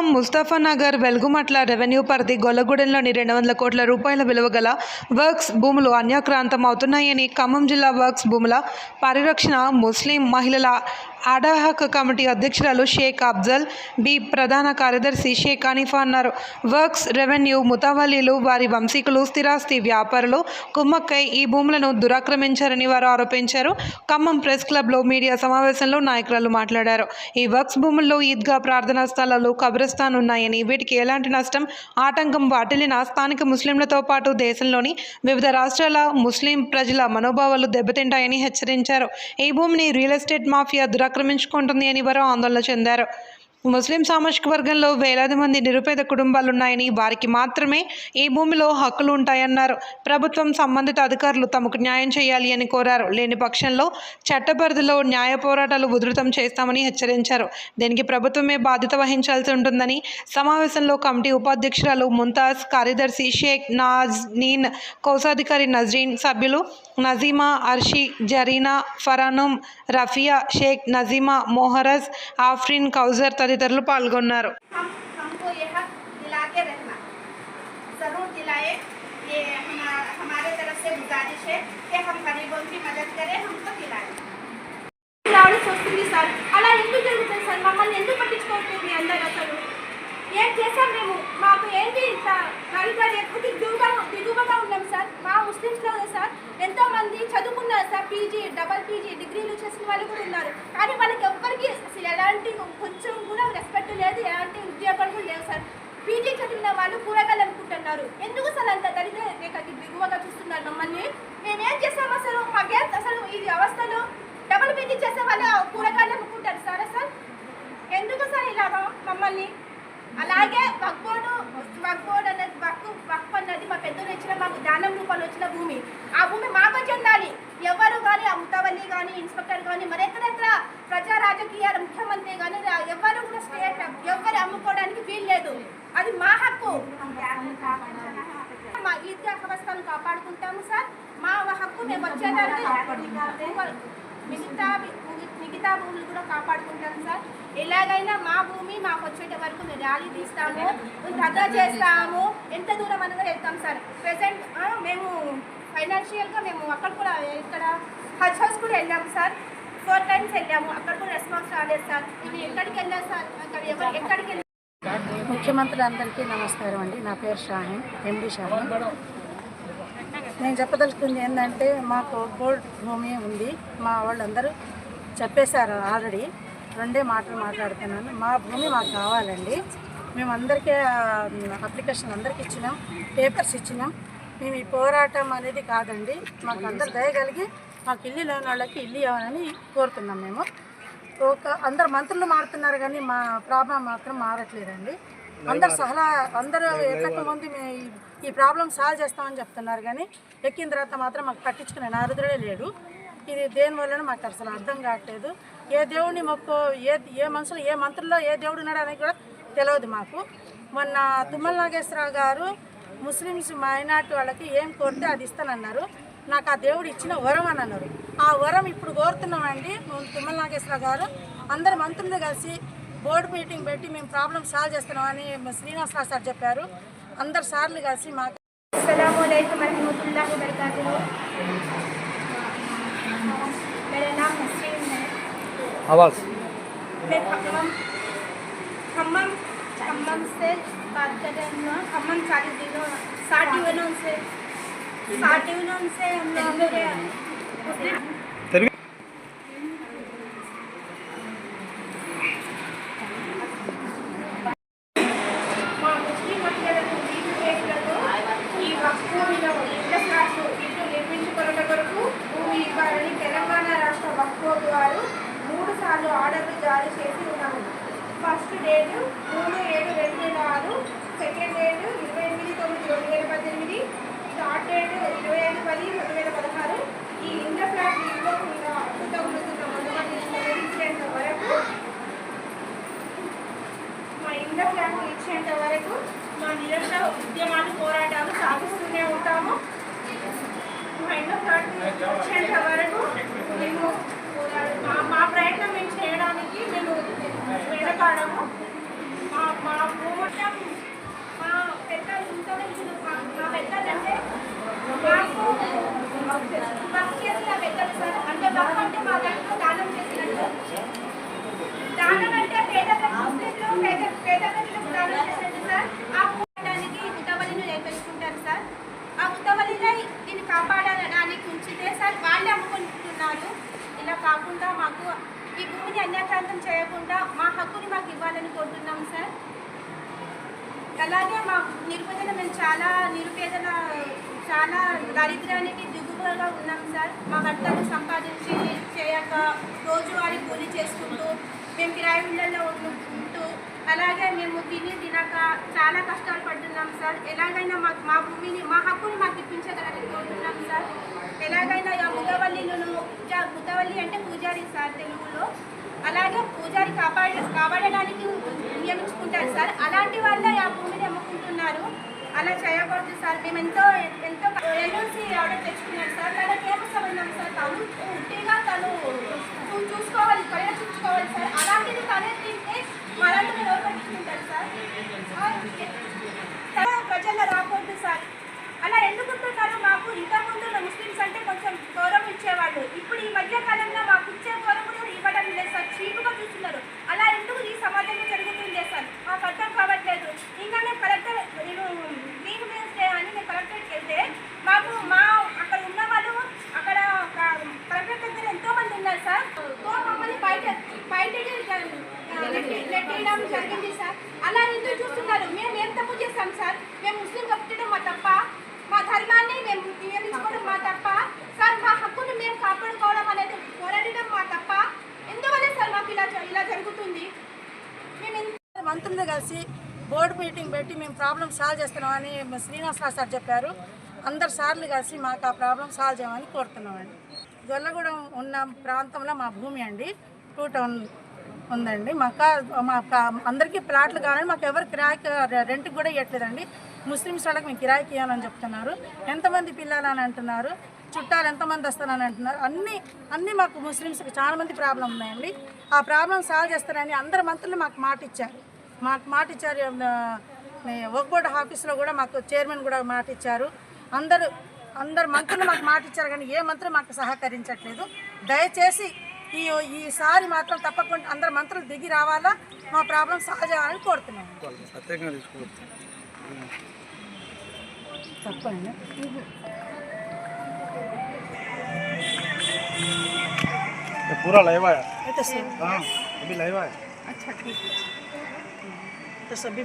Khammam Mustafanagar వెల్గుమట్ల revenue పరిధి గొల్లగూడెంలోని రెండు వందల కోట్ల రూపాయల విలువ గల వర్క్స్ భూములు అన్యాక్రాంతం అవుతున్నాయని ఖమ్మం జిల్లా వర్క్స్ భూముల పరిరక్షణ ముస్లిం మహిళల అడాహక్ కమిటీ అధ్యక్షురాలు షేక్ అఫ్జల్ బి ప్రధాన కార్యదర్శి షేక్ అనిఫా అన్నారు. వర్క్స్ రెవెన్యూ ముతావలీలు వారి వంశీకులు స్థిరాస్తి వ్యాపారులు కుమ్మక్కై ఈ భూములను దురాక్రమించారని వారు ఆరోపించారు. ఖమ్మం ప్రెస్ క్లబ్లో మీడియా సమావేశంలో నాయకురాలు మాట్లాడారు. ఈ వర్క్స్ భూముల్లో ఈద్గా ప్రార్థనా స్థలాలు కబ్రస్థాన్ ఉన్నాయని వీటికి ఎలాంటి నష్టం ఆటంకం వాటిల్లిన స్థానిక ముస్లింలతో పాటు దేశంలోని వివిధ రాష్ట్రాల ముస్లిం ప్రజల మనోభావాలు దెబ్బతింటాయని హెచ్చరించారు. ఈ భూమిని రియల్ ఎస్టేట్ మాఫియా ఆక్రమించుకుంటుంది అని వారు ఆందోళన చెందారు. ముస్లిం సామాజిక వర్గంలో వేలాది మంది నిరుపేద కుటుంబాలున్నాయని వారికి మాత్రమే ఈ భూమిలో హక్కులు ఉంటాయన్నారు. ప్రభుత్వం సంబంధిత అధికారులు తమకు న్యాయం చేయాలి అని కోరారు. లేని పక్షంలో చట్ట పరిధిలో న్యాయ పోరాటాలు ఉధృతం చేస్తామని హెచ్చరించారు. దీనికి ప్రభుత్వమే బాధ్యత వహించాల్సి ఉంటుందని సమావేశంలో కమిటీ ఉపాధ్యక్షురాలు ముంతాజ్ కార్యదర్శి షేక్ నాజ్నీన్ కోశాధికారి నజ్రీన్ సభ్యులు నజీమా అర్షి జరీనా ఫరానుమ్ రఫియా షేక్ నజీమా మొహరజ్ ఆఫ్రిన్ కౌజర్ తదితరులు పాల్గొన్నారు. అలా ఎందుకు సార్ మమ్మల్ని ఎందుకు అందరూ అసలు ఏం మాకు ఏంటి దిగువగా సార్ మా సార్ చదువుకున్నారు సార్ పీజీ డబల్ పీజీ డిగ్రీలు చేసిన వాళ్ళు కూడా ఉన్నారు కానీ వాళ్ళకి ఎవ్వరికి అసలు ఎలాంటి కొంచెం కూడా రెస్పెక్ట్ లేదు ఎలాంటి ఉద్యోగాలు కూడా లేవు సార్. పీజీ చదివిన వాళ్ళు కూరగాయలు అనుకుంటున్నారు. ఎందుకు సార్ అంత దళిత రేఖకి దిగువగా చూస్తున్నారు మమ్మల్ని? మేమేం చేస్తాం అసలు మాకేం అసలు ఈ అవస్థలో డబల్ పీజీ చేసే వాళ్ళు కూరగాయలు అమ్ముకుంటారు సార్ అసలు ఎందుకు సార్ ఇలా మమ్మల్ని? అలాగే వక్బోడు వక్బోడు అనేది వక్కు వక్ఫ్ అన్నది మా పెద్దలు ఇచ్చిన మాకు దానం రూపంలో వచ్చిన భూమి. ఆ భూమి మాకు చెందాలి. ఎవరు కానీ అమృతవల్లి కానీ ఇన్స్పెక్టర్ కానీ మరి ఎక్కడెక్కడ ప్రజా రాజకీయాల ముఖ్యమంత్రి కానీ ఎవరు కూడా స్టేట్ ఎవరు అమ్ముకోవడానికి వీల్లేదు అది మా హక్కు. మా ఈద్గా వ్యవస్థను కాపాడుకుంటాము సార్. మా హక్కు మేము వచ్చేదానికి మిగతా మిగతా భూములు కూడా కాపాడుకుంటాం సార్. ఎలాగైనా మా భూమి మాకు వచ్చేట వరకు మేము ర్యాలీ తీస్తాము రద్దా చేస్తాము. ఎంత దూరం అనేది వెళ్తాం సార్. ప్రెసెంట్ మేము ఫైనాన్షియల్గా మేము అక్కడ కూడా ఇక్కడ హజ్ హౌస్ కూడా వెళ్ళాము సార్. ఫోర్ టైమ్స్ వెళ్ళాము. అక్కడ కూడా రెస్పాన్స్ రాలేదు సార్. ఇవి ఎక్కడికి వెళ్ళాం సార్? అక్కడ ఎవరు ఎక్కడికి వెళ్ళాం? ముఖ్యమంత్రి అందరికీ నమస్కారం అండి. నా పేరు షాహిన్ ఎండి షాహిన్. నేను చెప్పదలుచుకుంది ఏంటంటే మాకు గోల్డ్ భూమి ఉంది. మా వాళ్ళందరూ చెప్పేశారు ఆల్రెడీ. రెండే మాటలు మాట్లాడుతున్నాను. మా భూమి మాకు కావాలండి. మేము అందరికీ అప్లికేషన్ అందరికీ ఇచ్చినాం. పేపర్స్ ఇచ్చినాం. మేము ఈ పోరాటం అనేది కాదండి. మాకు అందరు దయగలిగి మాకు ఇల్లు లేని వాళ్ళకి ఇల్లు ఇవ్వాలని కోరుతున్నాం మేము. ఒక అందరు మంత్రులు మారుతున్నారు కానీ మా ప్రాబ్లం మాత్రం మారట్లేదండి. అందరు సలహా అందరూ ఎక్కక ముందు మేము ఈ- ప్రాబ్లం సాల్వ్ చేస్తామని చెప్తున్నారు కానీ ఎక్కిన తర్వాత మాత్రం మాకు పట్టించుకునే నారదుడే లేడు. ఇది దేనివల్లనే మాకు అసలు అర్థం కావట్లేదు. ఏ దేవుడిని మొక్కు ఏ ఏ మనుషులు ఏ మంత్రుల్లో ఏ దేవుడు ఉన్నాడు అనేది కూడా తెలియదు మాకు. మొన్న తుమ్మల నాగేశ్వరరావు గారు ముస్లిమ్స్ మైనార్టీ వాళ్ళకి ఏం కోరితే అది ఇస్తానన్నారు నాకు ఆ దేవుడు ఇచ్చిన వరం అని అన్నారు ఆ వరం ఇప్పుడు కోరుతున్నామండి మేము తుమ్మల నాగేశ్వరరావు గారు అందరు మంత్రులు కలిసి బోర్డు మీటింగ్ పెట్టి మేము ప్రాబ్లమ్ సాల్వ్ చేస్తున్నామని శ్రీనివాసరావు సార్ చెప్పారు అందరు సార్లు కలిసి మాకు अस्सलाम वालेकुम रहमतुल्लाहि व बरकातुहू मेरा नाम नसरीन है आवाज मैं खम्मम खम्मम उनसे बात करें हम लोग अमन सारी दिनों साठ यूनों से साठ यूनों से हम लोग ఫ్లాట్లు వరకు మా నిరంతర ఉద్యమాలు పోరాటాలు సాగిస్తూనే ఉంటాము. మా ఇంట్లో వచ్చేంత వరకు మేము మా మా ప్రయత్నం మేము చేయడానికి మేము వెనకాడము. మా మా ముఖ్యమంత్రులు మా- మా పెద్దలంటే మాకు వర్క్ చేసిన పెద్దలు సార్ అంటే వర్క్ అంటే మా దాంట్లో దానం చేసినట్టు దానం అంటే పేద ముస్లింలు పేద పేద ప్రజలకు దానం చేసినట్టు సార్ ఆ పోవడానికి ఉత్తవలిని నేర్పించుకుంటారు సార్ ఆ ఉత్తవలిని దీన్ని కాపాడడానికి ఉంచితే సార్ వాళ్ళే అమ్ముకుంటున్నారు ఇలా కాకుండా మాకు ఈ భూమిని అన్యాక్రాంతం చేయకుండా మా హక్కుని మాకు ఇవ్వాలని కోరుతున్నాం సార్ అలాగే మా నిరుపేదన మేము చాలా నిరుపేదన చాలా దరిద్రానికి దిగుబడిగా ఉన్నాం సార్. మా భర్తలు సంపాదించి చేయక రోజువారీ కూలి చేసుకుంటూ మేము కిరాయి ఇళ్ళలో ఉంటూ అలాగే మేము తిని తినక చాలా కష్టాలు పడుతున్నాం సార్. ఎలాగైనా మాకు మా భూమిని మా హక్కుని మాకు ఇప్పించగలని కోరుతున్నాం సార్. ఎలాగైనా ఆ ముగవల్లిలను ముగవల్లి అంటే పూజారి సార్ తెలుగులో. అలాగే పూజారి కాపాడ కాపాడడానికి నియమించుకుంటారు సార్. అలాంటి వాళ్ళే ఆ భూమిని అమ్ముకుంటున్నారు. అలా చేయకూడదు సార్. మేము ఎంతో ఎంతో ఎల్ఓసి ఆర్డర్ తెచ్చుకున్నాం సార్. తనకి ఏమో సంబంధం సార్. తను ఉట్టిగా తను చూసుకోవాలి కళ్ళ చూసుకోవాలి సార్. అలాంటిది తనే తింటే మనంటే ఎవరు పట్టించుకుంటారు సార్. ప్రజల్లో రాకూడదు సార్. అలా ఎందుకుంటున్నారు మాకు ఇంతకుముందు ముస్లిమ్స్ అంటే కొంచెం గౌరవం ఇచ్చేవాళ్ళు. ఇప్పుడు ఈ మధ్య కాలంలో మాకు ఇచ్చే గౌరవం కూడా ఇవ్వడం లేదు సార్ చీపుగా చూస్తున్నారు అలా ఎందుకు ఈ సమాజంలో జరుగుతుంది సార్ మాకు అర్థం కావట్లేదు ఇంకా మేము కలెక్టర్ నేను లీవ్ మీన్స్ డే అని మేము కలెక్టర్కి వెళ్తే మాకు మా అక్కడ ఉన్న వాళ్ళు అక్కడ క- కలెక్టర్ దగ్గర ఎంతో మంది ఉన్నారు సార్తో మమ్మల్ని బయట బయటకి నెట్టేయడం జరిగింది సార్ అలా ఎందుకు చూస్తున్నారు మేము ఏం తప్పు చేస్తాం సార్ మేము ముస్లిం కట్టడం మా తప్ప మా ధర్మాన్ని మేము నియమించుకోవడం మా తప్ప సార్ మా హక్కును మేము కాపాడుకోవడం అనేది పోరాడడం మా తప్ప ఎందువల్ల సార్ మాకు ఇలా జ- ఇలా జరుగుతుంది మేము ఎంత మంత్రులు కలిసి బోర్డు మీటింగ్ పెట్టి మేము ప్రాబ్లం సాల్వ్ చేస్తున్నామని శ్రీనివాసరావు సార్ చెప్పారు. అందరు సార్లు కలిసి మాకు ఆ ప్రాబ్లం సాల్వ్ చేయమని కోరుతున్నామండి. గొల్లగూడెం ఉన్న ప్రాంతంలో మా భూమి అండి. టూ టౌన్ ఉందండి. మాకు మాకు అందరికీ ప్లాట్లు కావాలని మాకు ఎవరు కిరాయికి రెంట్కి కూడా ఇవ్వట్లేదండి ముస్లిమ్స్ వాళ్ళకి మేము కిరాయికి ఇవ్వాలని చెప్తున్నారు. ఎంతమంది పిల్లలని అంటున్నారు? చుట్టాలు ఎంతమంది వస్తారని అంటున్నారు? అన్నీ అన్నీ మాకు ముస్లిమ్స్కి చాలా మంది ప్రాబ్లం ఉన్నాయండి. ఆ ప్రాబ్లం సాల్వ్ చేస్తారని అందరు మంత్రులు మాకు మాట ఇచ్చారు మాకు మాట ఇచ్చారు వర్క్ బోర్డ్ ఆఫీస్లో కూడా మాకు చైర్మన్ కూడా మాట ఇచ్చారు అందరూ అందరు మంత్రులు మాకు మాట ఇచ్చారు కానీ ఏ మంత్రి మాకు సహకరించట్లేదు దయచేసి ఈ ఈసారి మాత్రం తప్పకుండా అందరు మంత్రులు దిగి రావాలా మా ప్రాబ్లం సాల్వ్ చేయాలని కోరుతున్నాం సత్యంగా తీసుకోవచ్చు తప్పండి ये पूरा लाइव आया అయితే సార్ हाँ Tapos sabi,